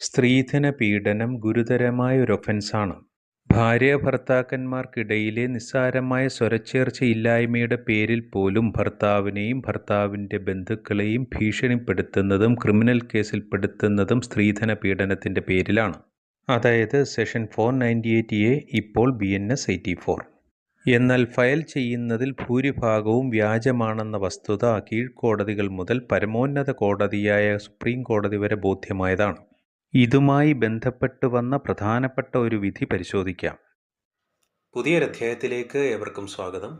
സ്ത്രീധന പീഡനം ഗുരുതരമായ ഒരു ഒഫൻസാണ്. ഭാര്യാഭർത്താക്കന്മാർക്കിടയിലെ നിസ്സാരമായ സ്വരച്ചേർച്ചയില്ലായ്മയുടെ പേരിൽ പോലും ഭർത്താവിനെയും ഭർത്താവിന്റെ ബന്ധുക്കളെയും ഭീഷണിപ്പെടുത്തുന്നതും ക്രിമിനൽ കേസിൽപ്പെടുത്തുന്നതും സ്ത്രീധന പീഡനത്തിന്റെ പേരിലാണ്. അതായത് section four ninety eight A ഇപ്പോൾ B. N. S. Eighty four. എന്നാൽ ഫയൽ ചെയ്യുന്നതിൽ ഭൂരിഭാഗവും വ്യാജമാണെന്ന വസ്തുത കീഴ്ക്കോടതികൾ മുതൽ പരമോന്നത കോടതിയായ സുപ്രീം കോടതി വരെ ബോധ്യമായതാണ്. ഇതുമായി ബന്ധപ്പെട്ട് വന്ന പ്രധാനപ്പെട്ട ഒരു വിധി പരിശോധിക്കാം. പുതിയൊരധ്യായത്തിലേക്ക് ഏവർക്കും സ്വാഗതം.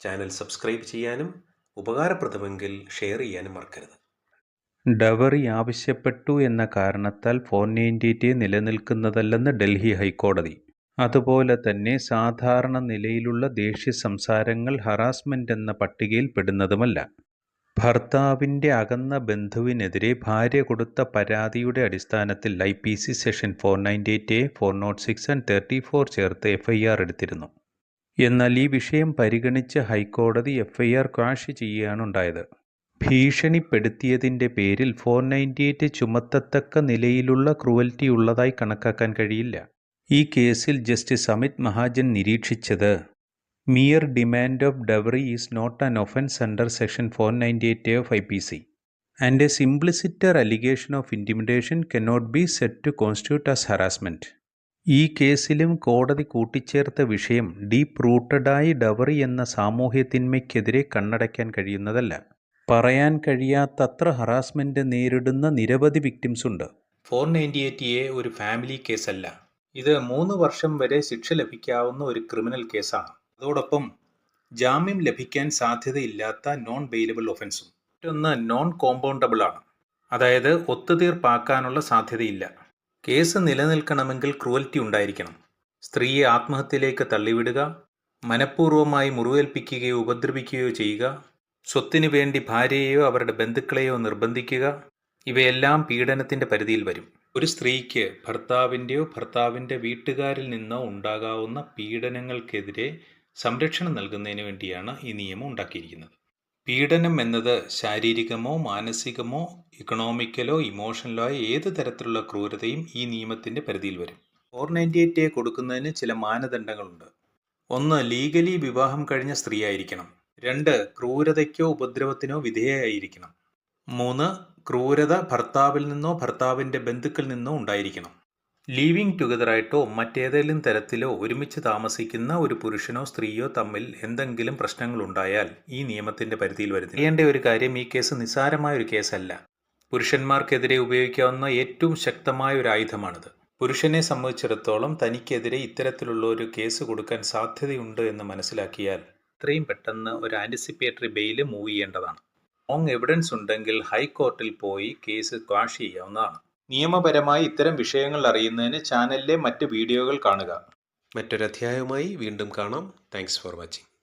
ചാനൽ സബ്സ്ക്രൈബ് ചെയ്യാനും ഉപകാരപ്രദമെങ്കിൽ ഷെയർ ചെയ്യാനും മറക്കരുത്. ഡവറി ആവശ്യപ്പെട്ടു എന്ന കാരണത്താൽ ഫോർ നയന്റി നിലനിൽക്കുന്നതല്ലെന്ന് ഡൽഹി ഹൈക്കോടതി. അതുപോലെ തന്നെ സാധാരണ നിലയിലുള്ള ദേഷ്യ സംസാരങ്ങൾ ഹറാസ്മെന്റെന്ന പട്ടികയിൽ പെടുന്നതുമല്ല. ഭർത്താവിന്റെ അകന്ന ബന്ധുവിനെതിരെ ഭാര്യ കൊടുത്ത പരാതിയുടെ അടിസ്ഥാനത്തിൽ I. P. C section four ninety eight A, four nought six and thirty four ചേർത്ത് എഫ്ഐആർ എടുത്തിരുന്നു. എന്നാൽ ഈ വിഷയം പരിഗണിച്ച് ഹൈക്കോടതി എഫ്ഐആർ ക്വാഷ് ചെയ്യുകയാണുണ്ടായത്. ഭീഷണിപ്പെടുത്തിയതിന്റെ പേരിൽ ഫോർ നയന്റി എയ്റ്റ് ചുമത്തത്തക്ക നിലയിലുള്ള ക്രൂവൽറ്റി ഉള്ളതായി കണക്കാക്കാൻ കഴിയില്ല. ഈ കേസിൽ ജസ്റ്റിസ് അമിത് മഹാജൻ നിരീക്ഷിച്ചത് mere demand of dowry is not an offence under section four ninety eight A of I. P. C. And a simpliciter allegation of intimidation cannot be said to constitute as harassment ഈ കേസിലും കോടതി കൂട്ടിച്ചേർത്ത വിഷയം deep റൂട്ടഡായി dowry എന്ന സാമൂഹ്യത്തിന്മയ്ക്കെതിരെ കണ്ണടയ്ക്കാൻ കഴിയുന്നതല്ല. പറയാൻ കഴിയാത്തത്ര harassment നേരിടുന്ന നിരവധി victims ഉണ്ട് ഫോർ നയന്റി എയ്റ്റ് എ ഒരു ഫാമിലി കേസല്ല. ഇത് മൂന്ന് വർഷം വരെ ശിക്ഷ ലഭിക്കാവുന്ന ഒരു ക്രിമിനൽ കേസാണ്. അതോടൊപ്പം ജാമ്യം ലഭിക്കാൻ സാധ്യതയില്ലാത്ത നോൺ ബെയിലബിൾ ഒഫൻസും. മറ്റൊന്ന് നോൺ കോമ്പൗണ്ടബിൾ ആണ്. അതായത് ഒത്തുതീർപ്പാക്കാനുള്ള സാധ്യതയില്ല. കേസ് നിലനിൽക്കണമെങ്കിൽ ക്രൂവൽറ്റി ഉണ്ടായിരിക്കണം. സ്ത്രീയെ ആത്മഹത്യയിലേക്ക് തള്ളിവിടുക, മനഃപൂർവമായി മുറിവേൽപ്പിക്കുകയോ ഉപദ്രവിക്കുകയോ ചെയ്യുക, സ്വത്തിനു വേണ്ടി ഭാര്യയെയോ അവരുടെ ബന്ധുക്കളെയോ നിർബന്ധിക്കുക ഇവയെല്ലാം പീഡനത്തിന്റെ പരിധിയിൽ വരും. ഒരു സ്ത്രീക്ക് ഭർത്താവിന്റെയോ ഭർത്താവിന്റെ വീട്ടുകാരിൽ നിന്നോ ഉണ്ടാകാവുന്ന പീഡനങ്ങൾക്കെതിരെ സംരക്ഷണം നൽകുന്നതിന് വേണ്ടിയാണ് ഈ നിയമം ഉണ്ടാക്കിയിരിക്കുന്നത്. പീഡനം എന്നത് ശാരീരികമോ മാനസികമോ ഇക്കണോമിക്കലോ ഇമോഷണലോ ആയ ഏത് തരത്തിലുള്ള ക്രൂരതയും ഈ നിയമത്തിന്റെ പരിധിയിൽ വരും. ഫോർ നയന്റി എയ്റ്റ് എ കൊടുക്കുന്നതിന് ചില മാനദണ്ഡങ്ങളുണ്ട്. ഒന്ന് ലീഗലി വിവാഹം കഴിഞ്ഞ സ്ത്രീ ആയിരിക്കണം രണ്ട് ക്രൂരതയ്ക്കോ ഉപദ്രവത്തിനോ വിധേയായിരിക്കണം മൂന്ന് ക്രൂരത ഭർത്താവിൽ നിന്നോ ഭർത്താവിന്റെ ബന്ധുക്കളിൽ നിന്നോ ഉണ്ടായിരിക്കണം. ലിവിങ് ടുഗദറായിട്ടോ മറ്റേതെങ്കിലും തരത്തിലോ ഒരുമിച്ച് താമസിക്കുന്ന ഒരു പുരുഷനോ സ്ത്രീയോ തമ്മിൽ എന്തെങ്കിലും പ്രശ്നങ്ങളുണ്ടായാൽ ഈ നിയമത്തിന്റെ പരിധിയിൽ വരുന്നില്ല. ചെയ്യേണ്ട ഒരു കാര്യം ഈ കേസ് നിസ്സാരമായ ഒരു കേസല്ല. പുരുഷന്മാർക്കെതിരെ ഉപയോഗിക്കാവുന്ന ഏറ്റവും ശക്തമായ ഒരു ആയുധമാണിത്. പുരുഷനെ സംബന്ധിച്ചിടത്തോളം തനിക്കെതിരെ ഇത്തരത്തിലുള്ള ഒരു കേസ് കൊടുക്കാൻ സാധ്യതയുണ്ട് എന്ന് മനസ്സിലാക്കിയാൽ എത്രയും പെട്ടെന്ന് ഒരു ആന്റിസിപ്പേറ്ററി ബെയിൽ മൂവ് ചെയ്യേണ്ടതാണ്. റോങ് എവിഡൻസ് ഉണ്ടെങ്കിൽ ഹൈക്കോർട്ടിൽ പോയി കേസ് ക്വാഷ് ചെയ്യാവുന്നതാണ്. നിയമപരമായി ഇത്തരം വിഷയങ്ങൾ അറിയുന്നതിന് ചാനലിലെ മറ്റ് വീഡിയോകൾ കാണുക. മറ്റൊരധ്യായവുമായി വീണ്ടും കാണാം. Thanks for watching.